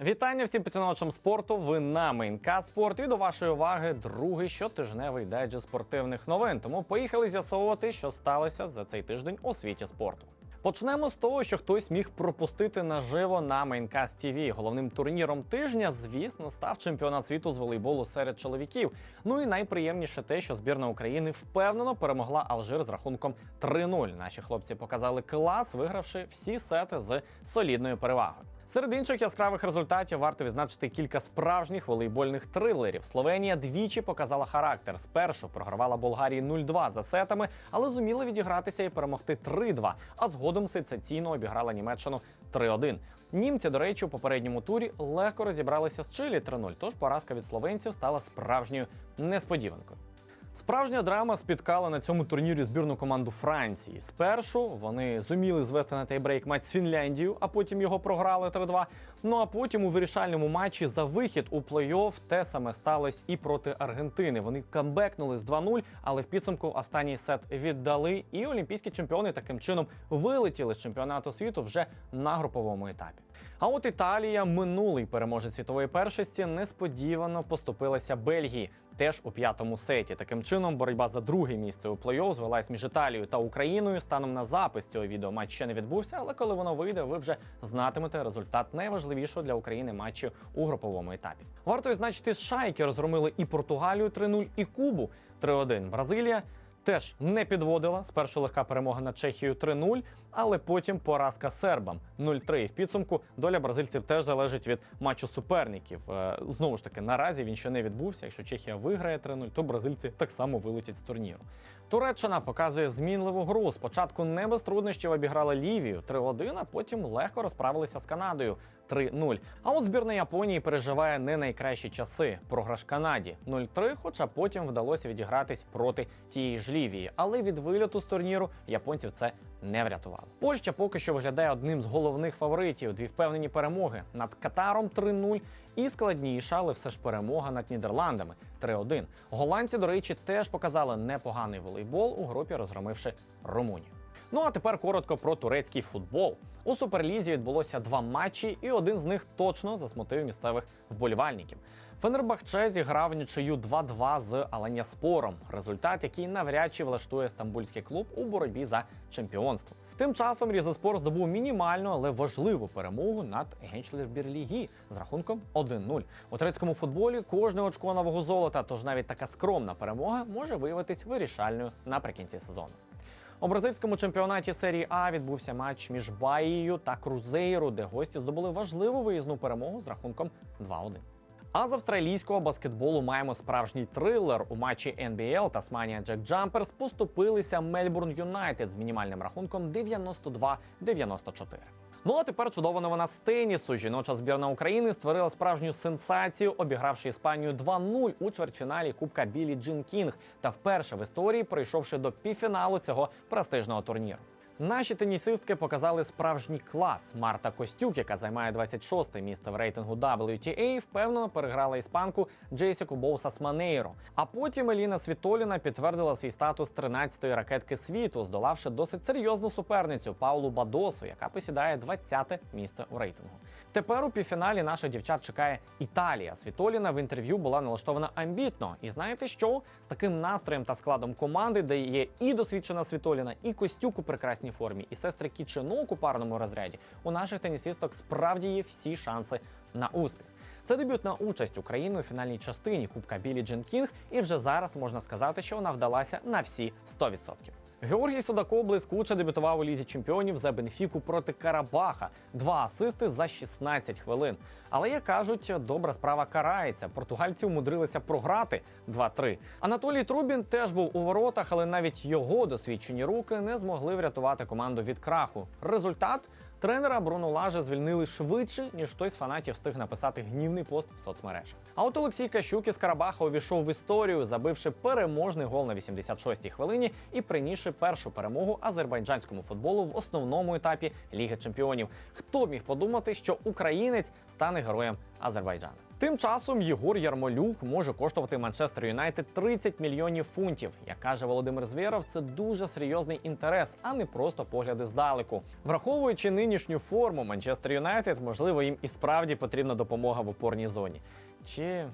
Вітання всім поціновувачам спорту. Ви на Мейнка Спорт. І до вашої уваги другий щотижневий дайджест спортивних новин. Тому поїхали з'ясовувати, що сталося за цей тиждень у світі спорту. Почнемо з того, що хтось міг пропустити наживо на Майнкаст ТВ. Головним турніром тижня, звісно, став чемпіонат світу з волейболу серед чоловіків. Ну і найприємніше те, що збірна України впевнено перемогла Алжир з рахунком 3-0. Наші хлопці показали клас, вигравши всі сети з солідною перевагою. Серед інших яскравих результатів варто відзначити кілька справжніх волейбольних трилерів. Словенія двічі показала характер. Спершу програвала Болгарії 0-2 за сетами, але зуміла відігратися і перемогти 3-2, а згодом сенсаційно обіграла Німеччину 3-1. Німці, до речі, у попередньому турі легко розібралися з Чилі 3-0, тож поразка від словенців стала справжньою несподіванкою. Справжня драма спіткала на цьому турнірі збірну команду Франції. Спершу вони зуміли звести на тайбрейк матч з Фінляндією, а потім його програли 3-2. Ну а потім у вирішальному матчі за вихід у плей-офф те саме сталося і проти Аргентини. Вони камбекнули з 2-0, але в підсумку останній сет віддали. І олімпійські чемпіони таким чином вилетіли з чемпіонату світу вже на груповому етапі. А от Італія, минулий переможець світової першості, несподівано поступилася Бельгії. Теж у п'ятому сеті. Таким чином, боротьба за друге місце у плей-офф звелась між Італією та Україною. Станом на запис цього відео матч ще не відбувся, але коли воно вийде, ви вже знатимете результат найважливішого для України матчу у груповому етапі. Варто відзначити США, які розгромили і Португалію 3-0, і Кубу 3-1. Бразилія. Теж не підводила спершу легка перемога над Чехією 3-0, але потім поразка сербам 0-3. В підсумку доля бразильців теж залежить від матчу суперників. Е, Знову ж таки, наразі він ще не відбувся. Якщо Чехія виграє 3-0, то бразильці так само вилетять з турніру. Туреччина показує змінливу гру. Спочатку не без труднощів обіграла Лівію 3-1, а потім легко розправилися з Канадою 3-0. А от збірна Японії переживає не найкращі часи. Програш Канаді 0-3, хоча потім вдалося відігратись проти тієї ж Лівії. Але від вильоту з турніру японців це не врятувало. Польща поки що виглядає одним з головних фаворитів. Дві впевнені перемоги над Катаром 3-0 і складніша, але все ж перемога над Нідерландами 3-1. Голландці, до речі, теж показали непоганий волейбол у групі, розгромивши Румунію. Ну а тепер коротко про турецький футбол. У суперлізі відбулося два матчі, і один з них точно засмутив місцевих вболівальників. Фенербахче зіграв нічию 2-2 з Аленяспором. Результат, який навряд чи влаштує стамбульський клуб у боротьбі за чемпіонство. Тим часом Різеспор здобув мінімальну, але важливу перемогу над Генчлербірлігі з рахунком 1-0. У турецькому футболі кожне очко нового золота, тож навіть така скромна перемога може виявитись вирішальною наприкінці сезону. У бразильському чемпіонаті серії А відбувся матч між Баєю та Крузейру, де гості здобули важливу виїзну перемогу з рахунком 2-1. А з австралійського баскетболу маємо справжній трилер у матчі NBL Тасманія Джек Джамперс поступилися Мельбурн Юнайтед з мінімальним рахунком 92-94. Ну а тепер чудова новина з тенісу. Жіноча збірна України створила справжню сенсацію, обігравши Іспанію 2-0 у чвертьфіналі Кубка Білі Джин Кінг та вперше в історії пройшовши до півфіналу цього престижного турніру. Наші тенісистки показали справжній клас. Марта Костюк, яка займає 26-те місце в рейтингу WTA, впевнено переграла іспанку Джейсіку Боусас Манейро. А потім Еліна Світоліна підтвердила свій статус 13-ї ракетки світу, здолавши досить серйозну суперницю Паулу Бадосу, яка посідає 20-те місце у рейтингу. Тепер у півфіналі наших дівчат чекає Італія. Світоліна в інтерв'ю була налаштована амбітно. І знаєте що? З таким настроєм та складом команди, де є і досвідчена Світоліна, і Костюк у прекрасній формі, і сестри Кіченок у парному розряді, у наших тенісисток справді є всі шанси на успіх. Це дебютна участь України у фінальній частині Кубка Білі Джин Кінг, і вже зараз можна сказати, що вона вдалася на всі 100%. Георгій Судаков блискуче дебютував у лізі чемпіонів за Бенфіку проти Карабаха. Два асисти за 16 хвилин. Але як кажуть, добра справа карається. Португальці умудрилися програти 2-3. Анатолій Трубін теж був у воротах, але навіть його досвідчені руки не змогли врятувати команду від краху. Результат. Тренера Бруно Лаже звільнили швидше, ніж хтось з фанатів встиг написати гнівний пост в соцмережах. А от Олексій Кащук із Карабаха увійшов в історію, забивши переможний гол на 86-й хвилині і принісши першу перемогу азербайджанському футболу в основному етапі Ліги Чемпіонів. Хто міг подумати, що українець стане героєм Азербайджану? Тим часом Єгор Ярмолюк може коштувати Манчестер Юнайтед 30 мільйонів фунтів. Як каже Володимир Звєров, це дуже серйозний інтерес, а не просто погляди здалеку. Враховуючи нинішню форму Манчестер Юнайтед, можливо, їм і справді потрібна допомога в опорній зоні. Чи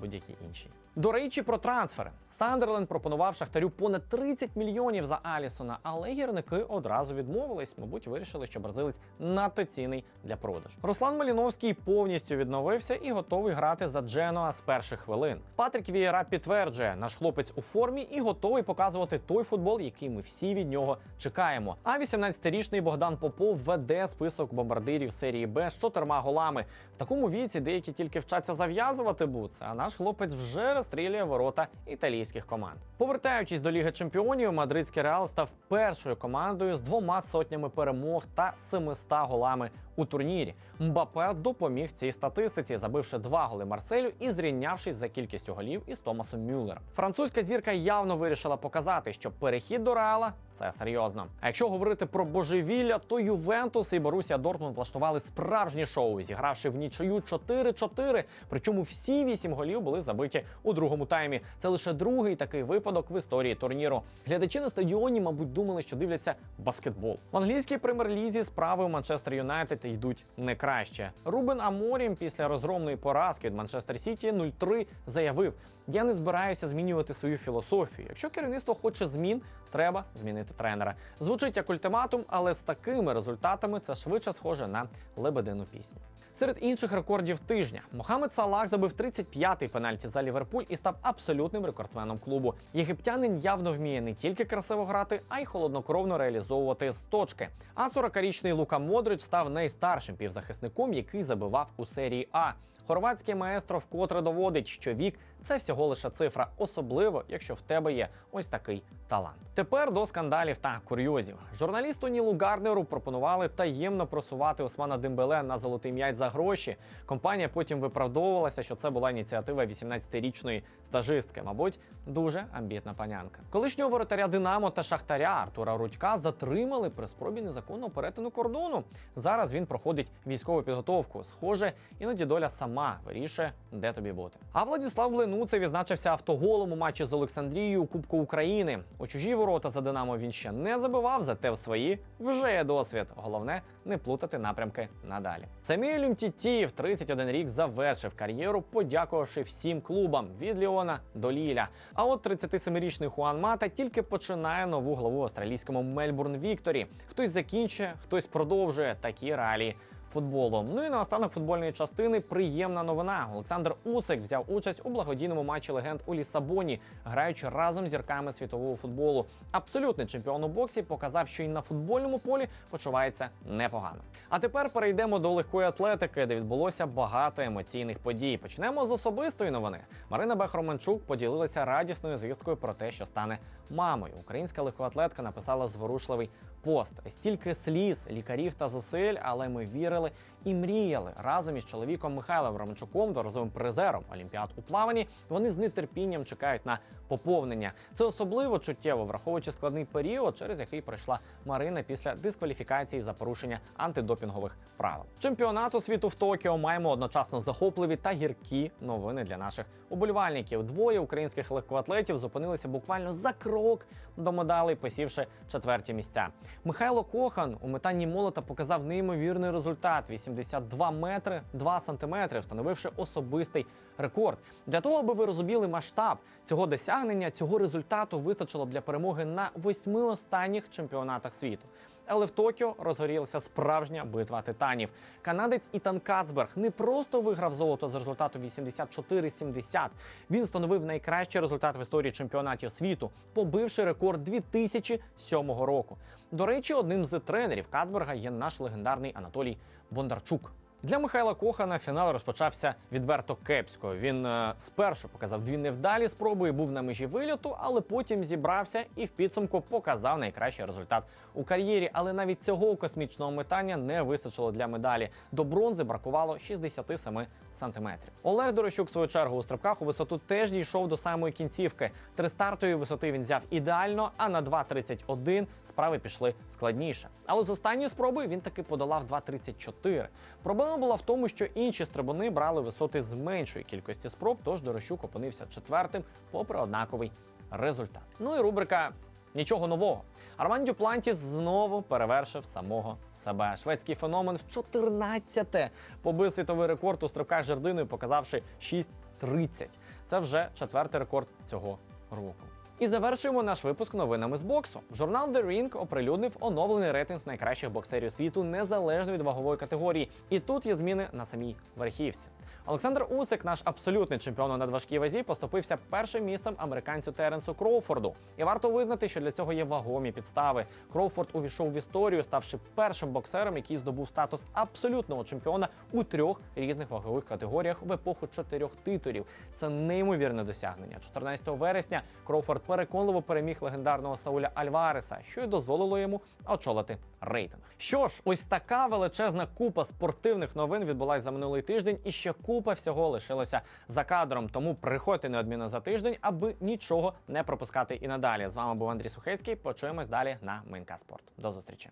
будь-які інші. До речі, про трансфери. Сандерленд пропонував Шахтарю понад 30 мільйонів за Алісона, але гірники одразу відмовились. Мабуть, вирішили, що бразилець надто цінний для продажу. Руслан Маліновський повністю відновився і готовий грати за Дженоа з перших хвилин. Патрік Вієра підтверджує, наш хлопець у формі і готовий показувати той футбол, який ми всі від нього чекаємо. А 18-річний Богдан Попов веде список бомбардирів серії Б з чотирма голами. В такому віці деякі тільки вчаться зав'язувати бутси, а наш хлопець вже розстрілює ворота італійських команд. Повертаючись до Ліги Чемпіонів, мадридський реал став першою командою з двома сотнями перемог та 700 голами у турнірі. Мбапе допоміг цій статистиці, забивши два голи Марселю і зрівнявшись за кількістю голів із Томасом Мюллером. Французька зірка явно вирішила показати, що перехід до Реала це серйозно. А якщо говорити про божевілля, то Ювентус і Борусія Дортмунд влаштували справжнє шоу, зігравши в нічию 4-4. Причому всі вісім голів були забиті у другому таймі. Це лише другий такий випадок в історії турніру. Глядачі на стадіоні, мабуть, думали, що дивляться баскетбол. В англійській прем'єр-лізі справи у Манчестер Юнайтед йдуть не краще. Рубен Аморім після розгромної поразки від Манчестер Сіті 0-3 заявив: я не збираюся змінювати свою філософію. Якщо керівництво хоче змін, треба змінити тренера. Звучить як ультиматум, але з такими результатами це швидше схоже на лебедину пісню. Серед інших рекордів тижня Мохамед Салах забив 35-й пенальті за Ліверпуль і став абсолютним рекордсменом клубу. Єгиптянин явно вміє не тільки красиво грати, а й холоднокровно реалізовувати з точки. А 40-річний Лука Модрич став найстаршим півзахисником, який забивав у серії А. Хорватське маестро вкотре доводить, що вік це всього лише цифра, особливо якщо в тебе є ось такий талант. Тепер до скандалів та курйозів. Журналісту Нілу Гарднеру пропонували таємно просувати Османа Дембеле на золотий м'яч за гроші. Компанія потім виправдовувалася, що це була ініціатива 18-річної стажистки. Мабуть, дуже амбітна панянка. Колишнього воротаря Динамо та Шахтаря Артура Рудька затримали при спробі незаконного перетину кордону. Зараз він проходить військову підготовку. Схоже, іноді доля сама вирішує, де тобі бути. А Владіслав Бленуцев відзначився автоголом у матчі з Олександрією у Кубку України. У чужі ворота за Динамо він ще не забивав, зате в свої вже є досвід. Головне не плутати напрямки надалі. Самій Люмтіті в 31 рік завершив кар'єру, подякувавши всім клубам від Ліона до Ліля. А от 37-річний Хуан Мата тільки починає нову главу в австралійському Мельбурн Вікторі. Хтось закінчує, хтось продовжує такі реалії футболу. Ну і наостанок футбольної частини приємна новина. Олександр Усик взяв участь у благодійному матчі легенд у Лісабоні, граючи разом з зірками світового футболу. Абсолютний чемпіон у боксі показав, що і на футбольному полі почувається непогано. А тепер перейдемо до легкої атлетики, де відбулося багато емоційних подій. Почнемо з особистої новини. Марина Бех-Романчук поділилася радісною звісткою про те, що стане мамою. Українська легкоатлетка написала зворушливий пост. Стільки сліз, лікарів та зусиль, але ми вірили і мріяли разом із чоловіком Михайлом Романчуком, дворазовим призером Олімпіад у плаванні. Вони з нетерпінням чекають на поповнення. Це особливо чуттєво, враховуючи складний період, через який пройшла Марина після дискваліфікації за порушення антидопінгових правил. Чемпіонату світу в Токіо маємо одночасно захопливі та гіркі новини для наших уболівальників. Двоє українських легкоатлетів зупинилися буквально за крок до медалей, посівши четверті місця. Михайло Кохан у метанні молота показав неймовірний результат: 82 метри 2 сантиметри, встановивши особистий рекорд. Для того, аби ви розуміли масштаб цього досягнення, цього результату вистачило для перемоги на восьми останніх чемпіонатах світу. Але в Токіо розгорілася справжня битва титанів. Канадець Ітан Кацберг не просто виграв золото з результату 84-70. Він встановив найкращий результат в історії чемпіонатів світу, побивши рекорд 2007 року. До речі, одним з тренерів Кацберга є наш легендарний Анатолій Бондарчук. Для Михайла Кохана фінал розпочався відверто кепсько. Він е, спершу показав дві невдалі спроби і був на межі вильоту, але потім зібрався і в підсумку показав найкращий результат у кар'єрі. Але навіть цього космічного метання не вистачило для медалі. До бронзи бракувало 67 сантиметрів. Олег Дорощук, в свою чергу, у стрибках у висоту теж дійшов до самої кінцівки. Три стартової висоти він взяв ідеально, а на 2.31 справи пішли складніше. Але з останньої спроби він таки подолав 2.34. Проблема Проблема була в тому, що інші стрибуни брали висоти з меншої кількості спроб, тож Дорощук опинився четвертим, попри однаковий результат. Ну і рубрика Нічого нового. Арман Дюплантіс знову перевершив самого себе. Шведський феномен в 14-те побив світовий рекорд у стрибках жердиною, показавши 6.30. Це вже четвертий рекорд цього року. І завершуємо наш випуск новинами з боксу. Журнал The Ring оприлюднив оновлений рейтинг найкращих боксерів світу незалежно від вагової категорії. І тут є зміни на самій верхівці. Олександр Усик, наш абсолютний чемпіон у надважкій вазі, поступився першим місцем американцю Теренсу Кроуфорду. І варто визнати, що для цього є вагомі підстави. Кроуфорд увійшов в історію, ставши першим боксером, який здобув статус абсолютного чемпіона у трьох різних вагових категоріях в епоху чотирьох титулів. Це неймовірне досягнення. 14 вересня Кроуфорд переконливо переміг легендарного Сауля Альвареса, що й дозволило йому очолити рейтинг. Що ж, ось така величезна купа спортивних новин відбулась за минулий тиждень, і ще купа всього лишилося за кадром. Тому приходьте неодмінно за тиждень, аби нічого не пропускати і надалі. З вами був Андрій Сухецький. Почуємось далі на Минка Спорт. До зустрічі.